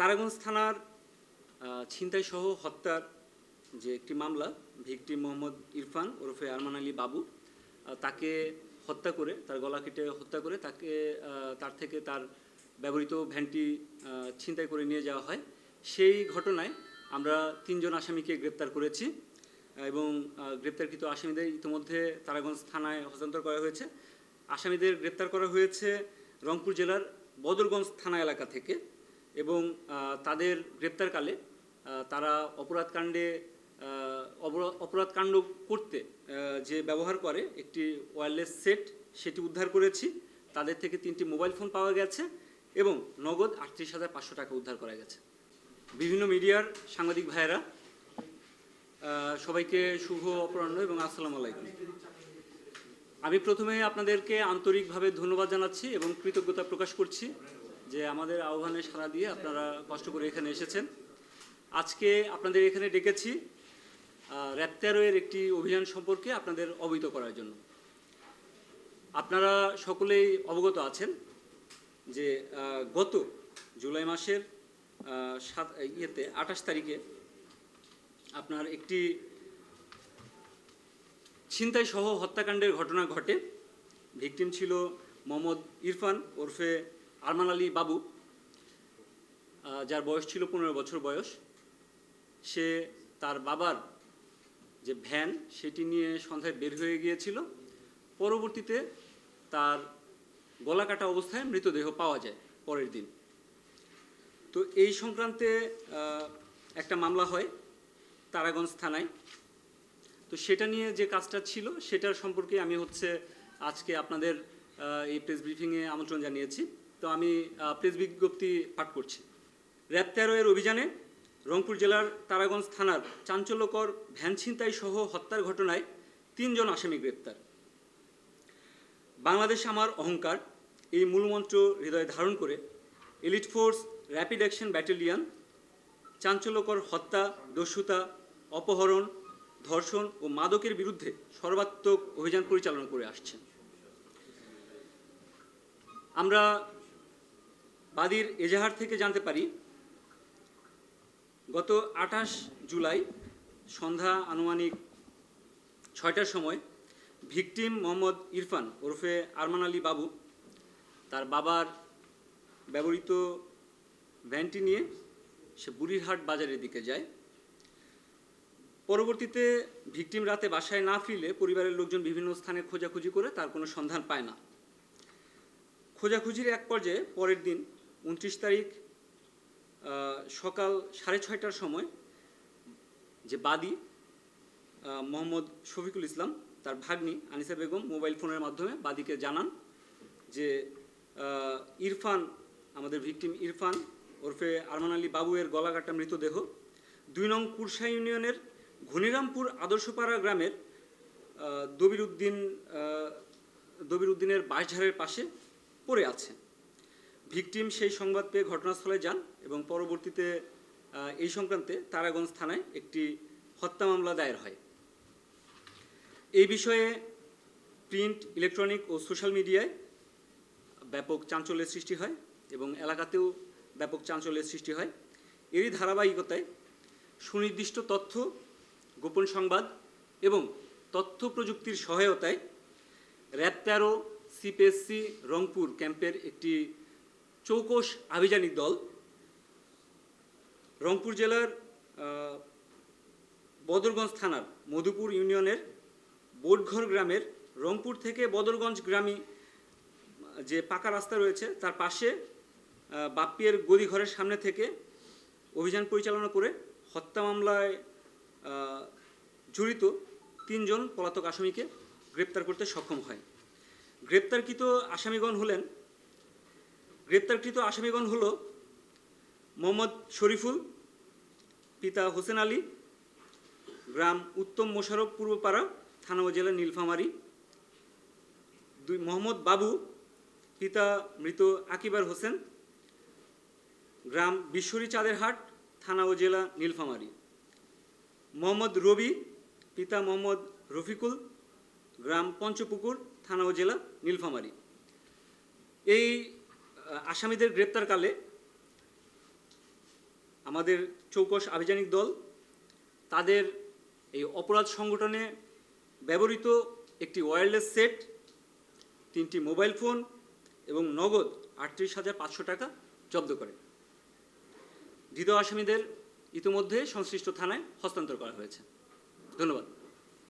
তারাগঞ্জ থানার আহ, ছিনতাই সহ হত্যার যে একটি মামলা ভিকটিম মোহাম্মদ ইরফান ওরফে আরমান আলী বাবু তাকে হত্যা করে তার গলা কেটে হত্যা করে তাকে তার থেকে তার ব্যবহৃত ভ্যানটি ছিনতাই করে নিয়ে যাওয়া হয়। সেই ঘটনায় আমরা তিনজন আসামিকে গ্রেপ্তার করেছি এবং গ্রেপ্তারকৃত আসামিদের ইতিমধ্যে তারাগঞ্জ থানায় হস্তান্তর করা হয়েছে। আসামিদের গ্রেপ্তার করা হয়েছে রংপুর জেলার বদরগঞ্জ থানা এলাকা থেকে। এবং তাদের গ্রেপ্তারকালে তারা অপরাধ কাণ্ডে আহ, অপরা- অপরাধ কাণ্ড করতে যে ব্যবহার করে একটি ওয়্যারলেস সেট সেটি উদ্ধার করেছি। তাদের থেকে তিনটি মোবাইল ফোন পাওয়া গেছে এবং নগদ আটত্রিশ হাজার পাঁচশো টাকা উদ্ধার করা গেছে। বিভিন্ন মিডিয়ার সাংবাদিক ভাইয়েরা সবাইকে শুভ অপরাহ্ন এবং আসসালামু আলাইকুম। আমি প্রথমে আপনাদেরকে আন্তরিকভাবে ধন্যবাদ জানাচ্ছি এবং কৃতজ্ঞতা প্রকাশ করছি। যে আমাদের আহ্বানে সাড়া দিয়ে আপনারা কষ্ট করে এখানে এসেছেন। আজকে আপনাদের এখানে ডেকেছি র্যাপ্তারোয়ের একটি অভিযান সম্পর্কে আপনাদের অবহিত করার জন্য। আপনারা সকলেই অবগত আছেন যে গত জুলাই মাসের সাত, ইয়েতে আঠাশ তারিখে আপনার একটি ছিনতাই সহ হত্যাকাণ্ডের ঘটনা ঘটে। ভিকটিম ছিল মোহাম্মদ ইরফান ওরফে আরমান আলী বাবু যার বয়স ছিল পনেরো বছর বয়স, সে তার বাবার যে ভ্যান সেটি নিয়ে সন্ধ্যায় বের হয়ে গিয়েছিল। পরবর্তীতে তার গলা কাটা অবস্থায় মৃতদেহ পাওয়া যায় পরের দিন। তো এই সংক্রান্তে একটা মামলা হয় তারাগঞ্জ থানায়। তো সেটা নিয়ে যে কাজটা ছিল সেটার সম্পর্কে আমি হচ্ছে আজকে আপনাদের এই প্রেস ব্রিফিংয়ে আমন্ত্রণ জানিয়েছি। তো আমি প্রেস বিজ্ঞপ্তি পাঠ করছি। র্যাব তেরো এর অভিযানে রংপুর জেলার তারাগঞ্জ থানার চাঞ্চল্যকর ভ্যান ছিনতাই সহ হত্যার ঘটনায় তিনজন আসামি গ্রেপ্তার। বাংলাদেশ আমার অহংকার, এই মূলমন্ত্র হৃদয়ে ধারণ করে elite force rapid action battalion চাঞ্চল্যকর হত্যা, দস্যুতা, অপহরণ, ধর্ষণ ও মাদকের বিরুদ্ধে সর্বাত্মক অভিযান পরিচালনা করে আসছে আমরা বাদীর এজাহার থেকে জানতে পারি, গত আঠাশ জুলাই সন্ধ্যা আনুমানিক ছয়টার সময় ভিকটিম মোহাম্মদ ইরফান ওরফে আরমান আলী বাবু তার বাবার ব্যবহৃত ভ্যানটি নিয়ে সে বুড়িরহাট বাজারের দিকে যায়। পরবর্তীতে ভিকটিম রাতে বাসায় না ফিরলে পরিবারের লোকজন বিভিন্ন স্থানে খোঁজাখুঁজি করে তার কোনো সন্ধান পায় না। খোঁজাখুঁজির এক পর্যায়ে পরের দিন উনত্রিশ তারিখ সকাল সাড়ে ছয়টার সময় যে বাদী মোহাম্মদ শফিকুল ইসলাম, তার ভাগ্নি আনিসা বেগম মোবাইল ফোনের মাধ্যমে বাদীকে জানান যে ইরফান, আমাদের ভিকটিম ইরফান ওরফে আরমান আলী বাবুয়ের গলাকাটা মৃতদেহ দুই নং কুরসা ইউনিয়নের ঘনিরামপুর আদর্শপাড়া গ্রামের দবির উদ্দিন দবির উদ্দিনের বাঁশঝাড়ের পাশে পড়ে আছে। ভিকটিম সেই সংবাদ পেয়ে ঘটনাস্থলে যান এবং পরবর্তীতে এই সংক্রান্তে তারাগঞ্জ থানায় একটি হত্যা মামলা দায়ের হয়। এই বিষয়ে প্রিন্ট, ইলেকট্রনিক ও সোশ্যাল মিডিয়ায় ব্যাপক চাঞ্চল্যের সৃষ্টি হয় এবং এলাকাতেও ব্যাপক চাঞ্চল্যের সৃষ্টি হয়। এরই ধারাবাহিকতায় সুনির্দিষ্ট তথ্য, গোপন সংবাদ এবং তথ্য প্রযুক্তির সহায়তায় র্যাব তেরো, সিপিএসসি, রংপুর ক্যাম্পের একটি চৌকস আভিযানিক দল, রংপুর জেলার বদরগঞ্জ থানার, মধুপুর ইউনিয়নের, বোটঘর গ্রামের, রংপুর থেকে বদরগঞ্জ গ্রামী, যে পাকা রাস্তা রয়েছে, তার পাশে বাপ্পিয়ের গদিঘরের সামনে থেকে অভিযান পরিচালনা করে হত্যা মামলায় জড়িত তিনজন পলাতক আসামিকে গ্রেপ্তার করতে সক্ষম হয়। গ্রেপ্তারকৃত আসামিগণ হলেন গ্রেপ্তারকৃত আসামিগণ হল মোহাম্মদ শরীফুল, পিতা হোসেন আলী, গ্রাম উত্তম মোশারফ, পূর্বপাড়া, থানা ও জেলা নীলফামারী, দুই মোহাম্মদ বাবু, পিতা মৃত আকিবার হোসেন, গ্রাম বিশ্বরী চাঁদের হাট থানা ও জেলা নীলফামারী। মোহাম্মদ রবি, পিতা মোহাম্মদ রফিকুল, গ্রাম পঞ্চপুকুর, থানা ও জেলা নীলফামারী। এই আসামিদের গ্রেপ্তারকালে আমাদের চৌকস আভিযানিক দল তাদের এই অপরাধ সংগঠনে ব্যবহৃত একটি ওয়্যারলেস সেট তিনটি মোবাইল ফোন এবং নগদ আটত্রিশ হাজার পাঁচশো টাকা জব্দ করে। ধৃত আসামিদের ইতিমধ্যে সংশ্লিষ্ট থানায় হস্তান্তর করা হয়েছে। ধন্যবাদ।